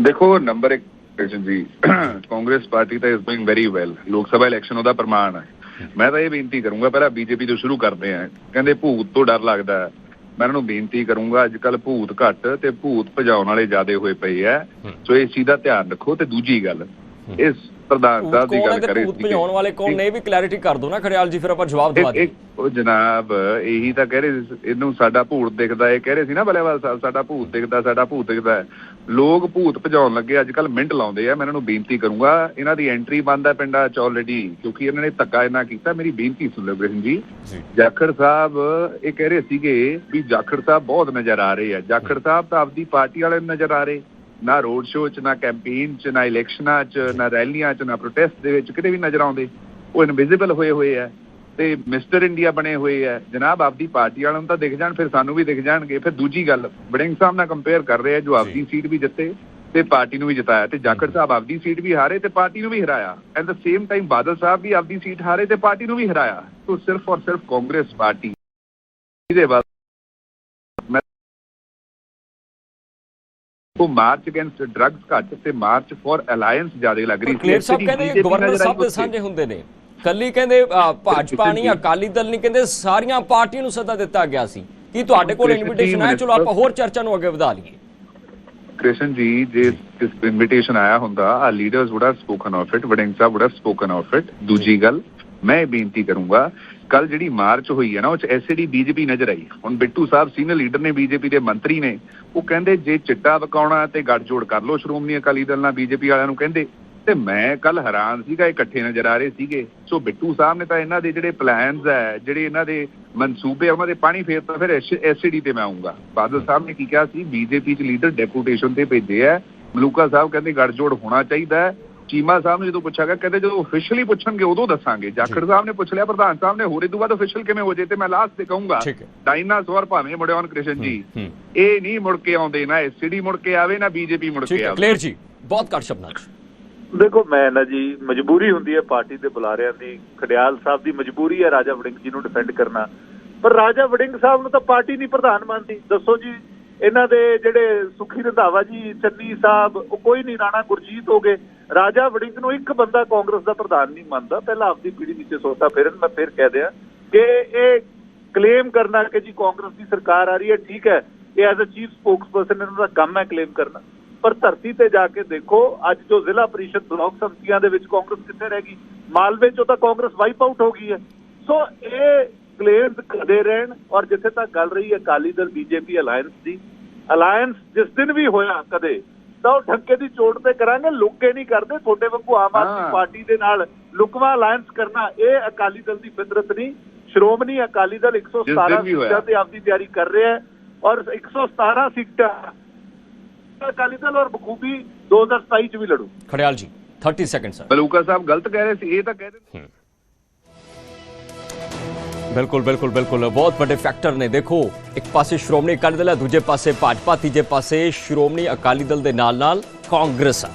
ਦੇਖੋ ਨੰਬਰ 1 ਕ੍ਰਿਸ਼ਨ ਜੀ ਕਾਂਗਰਸ ਪਾਰਟੀ ਤਾਂ ਇਸ ਡੂਇੰਗ ਵੈਰੀ ਵੈਲ ਲੋਕ ਸਭਾ ਇਲੈਕਸ਼ਨ ਉਹਦਾ ਪ੍ਰਮਾਣ ਹੈ। ਮੈਂ ਤਾਂ ਇਹ ਬੇਨਤੀ ਕਰੂੰਗਾ ਪਹਿਲਾਂ ਬੀਜੇਪੀ ਤੋਂ ਸ਼ੁਰੂ ਕਰਦੇ ਆ ਕਹਿੰਦੇ ਭੂਤ ਤੋਂ ਡਰ ਲੱਗਦਾ ਹੈ। ਮੈਂ ਇਹਨਾਂ ਨੂੰ ਬੇਨਤੀ ਕਰੂੰਗਾ ਅੱਜ ਕੱਲ ਭੂਤ ਘੱਟ ਤੇ ਭੂਤ ਭਜਾਉਣ ਵਾਲੇ ਜ਼ਿਆਦੇ ਹੋਏ ਪਏ ਆ ਸੋ ਇਸ ਚੀਜ਼ ਦਾ ਧਿਆਨ ਰੱਖੋ ਤੇ ਦੂਜੀ ਗੱਲ ਇਸ ਪ੍ਰਧਾਨ ਸਾਹਿਬ ਦੀ ਗੱਲ ਕਰੇ ਭੂਤ ਭਜਾਉਣ ਵਾਲੇ ਕੌਣ ਨੇ ਇਹ ਵੀ ਕਲੈਰਿਟੀ ਕਰ ਦਿਓ ਨਾ ਖੜਿਆਲ ਜੀ ਫਿਰ ਆਪਾਂ ਜਵਾਬ ਦਵਾ ਦੇ ਉਹ ਜਨਾਬ ਇਹੀ ਤਾਂ ਕਹਿ ਰਹੇ ਸੀ, ਇਹਨੂੰ ਸਾਡਾ ਭੂਤ ਦਿਖਦਾ ਇਹ ਕਹਿ ਰਹੇ ਸੀ ਨਾ ਬਲੇਵਾਲ ਸਾਹਿਬ ਸਾਡਾ ਭੂਤ ਦਿਖਦਾ ਸਾਡਾ ਭੂਤ ਦਿਖਦਾ। ਲੋਕ ਭੂਤ ਭਜਾਉਣ ਲੱਗੇ ਅੱਜ ਕੱਲ ਮਿੰਟ ਲਾਉਂਦੇ ਆ ਮੈਂ ਇਹਨਾਂ ਨੂੰ ਬੇਨਤੀ ਕਰੂੰਗਾ। ਇਹਨਾਂ ਦੀ ਐਂਟਰੀ ਬੰਦ ਹੈ ਪਿੰਡਾਂ ਚ ਆਲਰੇਡੀ ਕਿਉਂਕਿ ਇਹਨਾਂ ਨੇ ਧੱਕਾ ਇਹਨਾਂ ਕੀਤਾ। ਮੇਰੀ ਬੇਨਤੀ ਸੁਣ ਲਓ ਬ੍ਰਿਹਨ ਜੀ। ਜਾਖੜ ਸਾਹਿਬ ਇਹ ਕਹਿ ਰਹੇ ਸੀਗੇ ਵੀ ਜਾਖੜ ਸਾਹਿਬ ਬਹੁਤ ਨਜ਼ਰ ਆ ਰਹੇ ਆ। ਜਾਖੜ ਸਾਹਿਬ ਤਾਂ ਆਪਦੀ ਪਾਰਟੀ ਵਾਲੇ ਨਜ਼ਰ ਆ ਰਹੇ। ਨਾ ਰੋਡ ਸ਼ੋਅ ਚ ਨਾ ਕੈਂਪੇਨ ਚ ਨਾ ਇਲੈਕਸ਼ਨਾਂ ਚ ਨਾ ਰੈਲੀਆਂ ਚ ਨਾ ਪ੍ਰੋਟੈਸਟ ਦੇ ਵਿੱਚ ਕਿਤੇ ਵੀ ਨਜ਼ਰ ਆਉਂਦੇ। ਉਹ ਇਨਵਿਜ਼ੀਬਲ ਹੋਏ ਹੋਏ ਆ। ਤੇ ਮਿਸਟਰ ਇੰਡੀਆ ਬਣੇ ਹੋਏ ਆ। ਜਨਾਬ ਆਪਦੀ ਪਾਰਟੀ ਵਾਲਿਆਂ ਨੂੰ ਤਾਂ ਦਿਖ ਜਾਣ ਫਿਰ ਸਾਨੂੰ ਵੀ ਦਿਖ ਜਾਣਗੇ। ਫਿਰ ਦੂਜੀ ਗੱਲ ਵੜਿੰਗ ਸਾਹਿਬ ਨਾਲ ਕੰਪੇਅਰ ਕਰ ਰਹੇ ਆ ਜੋ ਆਪਦੀ ਸੀਟ ਵੀ ਜਿੱਤੇ ਤੇ ਪਾਰਟੀ ਨੂੰ ਵੀ ਜਿਤਾਇਆ ਤੇ ਜਾਖੜ ਸਾਹਿਬ ਆਪਦੀ ਸੀਟ ਵੀ ਹਾਰੇ ਤੇ ਪਾਰਟੀ ਨੂੰ ਵੀ ਹਰਾਇਆ। At the same time Badal ਸਾਹਿਬ ਵੀ ਆਪਦੀ ਸੀਟ ਹਾਰੇ ਤੇ ਪਾਰਟੀ ਨੂੰ ਵੀ ਹਰਾਇਆ। ਸੋ ਸਿਰਫ ਔਰ ਸਿਰਫ ਕਾਂਗਰਸ ਪਾਰਟੀ ਇਹਦੇ ਬਾਅਦ ਉਹ ਮਾਰਚ ਅਗੇਂਸਟ ਡਰੱਗਸ ਘੱਟ ਤੇ ਮਾਰਚ ਫॉर ਅਲਾਈਅੰਸ ਜ਼ਿਆਦਾ ਲੱਗ ਰਹੀ ਕਲੇਰ ਸਾਹਿਬ ਜਿਹੜੀ ਕਹਿੰਦੇ ਗਵਰਨਰ ਸਾਹਿਬ ਦੇ। ਸਾਂਝੇ ਹੁੰਦੇ ਨੇ। ਕੱਲੀ ਕਹਿੰਦੇ ਭਾਜਪਾ ਨਹੀਂ ਅਕਾਲੀ ਦਲ ਨਹੀਂ ਕਹਿੰਦੇ ਸਾਰੀਆਂ ਪਾਰਟੀਆਂ ਨੂੰ ਸੱਦਾ ਦਿੱਤਾ ਗਿਆ ਸੀ। ਕੀ ਤੁਹਾਡੇ ਕੋਲ ਇਨਵੀਟੇਸ਼ਨ ਆਇਆ? ਚਲੋ ਆਪਾਂ ਹੋਰ ਚਰਚਾ ਨੂੰ ਅੱਗੇ ਵਧਾ ਲਈਏ। ਕ੍ਰਿਸ਼ਨ ਜੀ ਜੇ ਇਸ ਇਨਵੀਟੇਸ਼ਨ ਆਇਆ ਹੁੰਦਾ ਆ leaders would have spoken of it Warring Sahib would have spoken of it ਦੂਜੀ ਗੱਲ ਮੈਂ ਇਹ ਬੇਨਤੀ ਕਰੂੰਗਾ ਕੱਲ ਜਿਹੜੀ ਮਾਰਚ ਹੋਈ ਹੈ ਨਾ ਉਹ ਚ ਐਸਡੀ ਬੀਜੇਪੀ ਨਜ਼ਰ ਆਈ। ਹੁਣ ਬਿੱਟੂ ਸਾਹਿਬ ਸੀਨੀਅਰ ਲੀਡਰ ਨੇ ਬੀਜੇਪੀ ਦੇ ਮੰਤਰੀ ਨੇ ਉਹ ਕਹਿੰਦੇ ਜੇ ਚਿੱਟਾ ਵਕਾਉਣਾ ਤੇ ਗੱਠਜੋੜ ਕਰ ਲਓ ਸ਼੍ਰੋਮਣੀ ਅਕਾਲੀ ਦਲ ਨਾਲ ਬੀਜੇਪੀ ਵਾਲਿਆਂ ਨੂੰ ਕਹਿੰਦੇ ਤੇ ਮੈਂ ਕੱਲ ਹੈਰਾਨ ਸੀਗਾ ਇਕੱਠੇ ਨਜ਼ਰ ਆ ਰਹੇ ਸੀਗੇ। ਸੋ ਬਿੱਟੂ ਸਾਹਿਬ ਨੇ ਤਾਂ ਇਹਨਾਂ ਦੇ ਜਿਹੜੇ ਪਲਾਨਸ ਹੈ ਜਿਹੜੇ ਇਹਨਾਂ ਦੇ ਮਨਸੂਬੇ ਉਹਨਾਂ ਦੇ ਪਾਣੀ ਫੇਰਤਾ ਫਿਰ ਐਸਡੀ ਤੇ ਮੈਂ ਆਉਂਗਾ ਬਾਦਲ ਸਾਹਿਬ ਨੇ ਕੀ ਕਿਹਾ ਸੀ? ਬੀਜੇਪੀ ਚ ਲੀਡਰ ਡੈਪੂਟੇਸ਼ਨ ਤੇ ਭੇਜੇ ਆ ਮਲੂਕਾ ਸਾਹਿਬ ਕਹਿੰਦੇ ਗੱਠਜੋੜ ਹੋਣਾ ਚਾਹੀਦਾ ਹੈ। ਚੀਮਾ ਸਾਹਿਬ ਨੂੰ ਜਦੋਂ ਪੁੱਛਿਆ ਗਿਆ ਕਹਿੰਦੇ ਜਦੋਂ ਅਫੀਸ਼ੀਅਲੀ ਪੁੱਛਣਗੇ ਉਦੋਂ ਦੱਸਾਂਗੇ। ਜਾਖੜ ਸਾਹਿਬ ਨੇ ਪੁੱਛ ਲਿਆ ਪ੍ਰਧਾਨ ਸਾਹਿਬ ਨੇ ਹੋਰ ਇਹ ਤੋਂ ਬਾਅਦ ਅਫੀਸ਼ੀਅਲ ਕਿਵੇਂ ਹੋ ਜੇ ਤੇ ਮੈਂ ਲਾਸਟ ਤੇ ਕਹੂੰਗਾ। ਡਾਇਨਾਸੌਰ ਭਾਵੇਂ ਮੁੜਿਆਉਣ ਕ੍ਰਿਸ਼ਨ ਜੀ। ਇਹ ਨਹੀਂ ਮੁੜ ਕੇ ਆਉਂਦੇ ਨਾ ਐਸਡੀ ਮੁੜ ਕੇ ਆਵੇ ਨਾ ਬੀਜੇਪੀ ਮੁੜ ਠੀਕ ਕੇ ਹੈ ਆਵੇ। ਕਲੇਰ ਜੀ ਬਹੁਤ ਘੱਟ ਸ਼ਬਦਾਂ 'ਚ। ਦੇਖੋ, ਮੈਂ ਨਾ ਜੀ, ਮਜਬੂਰੀ ਹੁੰਦੀ ਹੈ ਪਾਰਟੀ ਦੇ ਬੁਲਾਰਿਆਂ ਦੀ ਖੜਿਆਲ ਸਾਹਿਬ ਦੀ ਮਜਬੂਰੀ ਹੈ ਰਾਜਾ ਵੜਿੰਗ ਜੀ ਨੂੰ ਡਿਫੈਂਡ ਕਰਨਾ। ਪਰ ਰਾਜਾ ਵੜਿੰਗ ਸਾਹਿਬ ਨੂੰ ਤਾਂ ਪਾਰਟੀ ਨਹੀਂ ਪ੍ਰਧਾਨ ਮੰਨਦੀ। ਦੱਸੋ ਜੀ, ਇਹਨਾਂ ਦੇ ਜਿਹੜੇ ਸੁਖੀ ਰੰਧਾਵਾ ਜੀ, ਚੰਨੀ ਸਾਹਿਬ, ਉਹ ਕੋਈ ਨਹੀਂ, ਰਾਣਾ ਗੁਰਜੀਤ ਹੋ ਗਏ। ਰਾਜਾ ਵੜਿੰਗ ਨੂੰ ਇੱਕ ਬੰਦਾ ਕਾਂਗਰਸ ਦਾ ਪ੍ਰਧਾਨ ਨਹੀਂ ਮੰਨਦਾ। ਪਹਿਲਾਂ ਆਪਦੀ ਪੀੜੀ ਨੀਚੇ ਸੋਚਦਾ ਫਿਰਨ ਮੈਂ ਫਿਰ ਕਹਿ ਦਿਆਂ ਕਿ ਇਹ ਕਲੇਮ ਕਰਨਾ ਕਿ ਜੀ ਕਾਂਗਰਸ ਦੀ ਸਰਕਾਰ ਆ ਰਹੀ ਹੈ, ਠੀਕ ਹੈ। ਇਹ ਐਜ਼ ਅ ਚੀਫ ਸਪੋਕਸਪਰਸਨ ਇਹਨਾਂ ਦਾ ਕੰਮ ਹੈ ਕਲੇਮ ਕਰਨਾ। ਪਰ ਧਰਤੀ ਤੇ ਜਾ ਕੇ ਦੇਖੋ ਅੱਜ ਜੋ ਜ਼ਿਲ੍ਹਾ ਪਰਿਸ਼ਦ ਬਲਾਕ ਸੰਮਤੀਆਂ ਦੇ ਵਿੱਚ ਕਾਂਗਰਸ ਕਿੱਥੇ ਰਹਿ ਗਈ ਮਾਲਵੇ ਚੋਂ ਤਾਂ ਕਾਂਗਰਸ ਵਾਈਪ ਆਊਟ ਹੋ ਗਈ ਹੈ ਸੋ ਇਹ ਕਲੇਮਸ ਕਦੇ ਰਹਿਣ ਔਰ ਜਿੱਥੇ ਤੱਕ ਗੱਲ ਰਹੀ ਹੈ ਅਕਾਲੀ ਦਲ ਬੀਜੇਪੀ ਅਲਾਈਅੰਸ ਦੀ ਅਲਾਈਅੰਸ ਜਿਸ ਦਿਨ ਵੀ ਹੋਇਆ ਕਦੇ ਤਾਂ ਉਹ ਠੱਕੇ ਦੀ ਚੋਟ ਤੇ ਕਰਾਂਗੇ ਲੁੱਕੇ ਨਹੀਂ ਕਰਦੇ ਤੁਹਾਡੇ ਵਾਂਗੂ ਆਮ ਆਦਮੀ। ਪਾਰਟੀ ਦੇ ਨਾਲ ਲੁਕਵਾ ਅਲਾਈਅੰਸ ਕਰਨਾ ਇਹ ਅਕਾਲੀ ਦਲ ਦੀ ਫਿਤਰਤ ਨਹੀਂ ਸ਼੍ਰੋਮਣੀ ਅਕਾਲੀ ਦਲ 117 ਵੀ ਹੋਇਆ। ਸੀਟਾਂ ਤੇ ਆਪਦੀ ਤਿਆਰੀ ਕਰ ਰਿਹਾ ਹੈ ਔਰ 117 ਸੀਟਾਂ ਅਕਾਲੀ ਦਲ ਔਰ ਬਖੂਬੀ 2027 ਚ ਵੀ ਲੜੂ। ਖੜਿਆਲ ਜੀ 30 ਸੈਕਿੰਡ ਸਰ ਮਲੂਕਾ ਸਾਹਿਬ ਗਲਤ ਕਹਿ ਰਹੇ ਸੀ ਇਹ ਤਾਂ ਕਹਿ ਰਹੇ ਬਿਲਕੁਲ ਬਿਲਕੁਲ ਬਿਲਕੁਲ। ਬਹੁਤ ਵੱਡੇ ਫੈਕਟਰ ਨੇ ਦੇਖੋ ਇੱਕ ਪਾਸੇ ਸ਼੍ਰੋਮਣੀ ਅਕਾਲੀ ਦਲ ਹੈ ਦੂਜੇ ਪਾਸੇ ਭਾਜਪਾ ਤੀਜੇ ਪਾਸੇ ਸ਼੍ਰੋਮਣੀ ਅਕਾਲੀ ਦਲ ਦੇ ਨਾਲ ਨਾਲ ਕਾਂਗਰਸ ਆ।